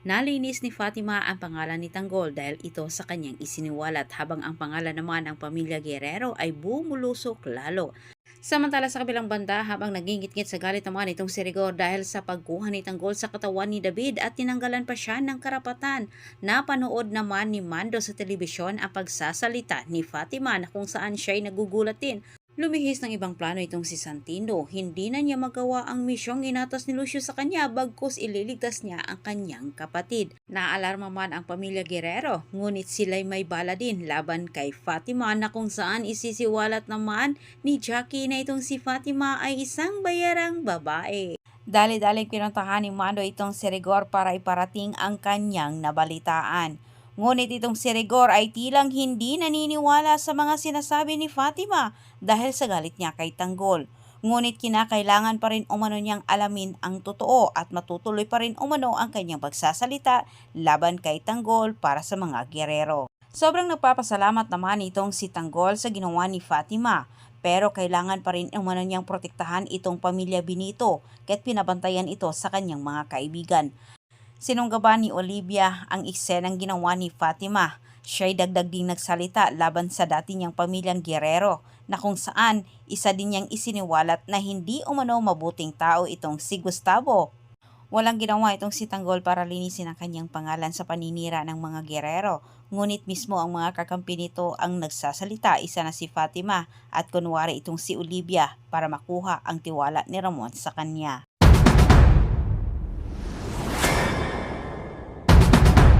Nalinis ni Fatima ang pangalan ni Tanggol dahil ito sa kanyang isiniwalat habang ang pangalan naman ng pamilya Guerrero ay bumulusok lalo. Samantala sa kabilang banda habang nagingit-ngit sa galit naman itong si Rigor dahil sa pagkuha ni Tanggol sa katawan ni David at tinanggalan pa siya ng karapatan. Napanood naman ni Mando sa telebisyon ang pagsasalita ni Fatima na kung saan siya ay nagugulat din. Lumihis ng ibang plano itong si Santino. Hindi na niya magawa ang misyong inatas ni Lucio sa kanya bagkus ililigtas niya ang kanyang kapatid. Naalarma man ang pamilya Guerrero, ngunit sila'y may bala din laban kay Fatima na kung saan isisiwalat naman ni Jackie na itong si Fatima ay isang bayarang babae. Dali-daling pinuntahan ni Mando itong si Rigor para iparating ang kanyang nabalitaan. Ngunit itong si Rigor ay tilang hindi naniniwala sa mga sinasabi ni Fatima dahil sa galit niya kay Tanggol. Ngunit kinakailangan pa rin umano niyang alamin ang totoo at matutuloy pa rin umano ang kanyang pagsasalita laban kay Tanggol para sa mga gerero. Sobrang nagpapasalamat naman itong si Tanggol sa ginawa ni Fatima pero kailangan pa rin umano niyang protektahan itong pamilya Benito kahit pinabantayan ito sa kanyang mga kaibigan. Sinunggaban ni Olivia ang eksenang ginawa ni Fatima. Siya'y dagdag ding nagsalita laban sa dati niyang pamilyang Guerrero na kung saan isa din niyang isiniwalat na hindi umano mabuting tao itong si Gustavo. Walang ginawa itong si Tanggol para linisin ang kanyang pangalan sa paninira ng mga Guerrero. Ngunit mismo ang mga kakampi nito ang nagsasalita, isa na si Fatima at kunwari itong si Olivia para makuha ang tiwala ni Ramon sa kanya.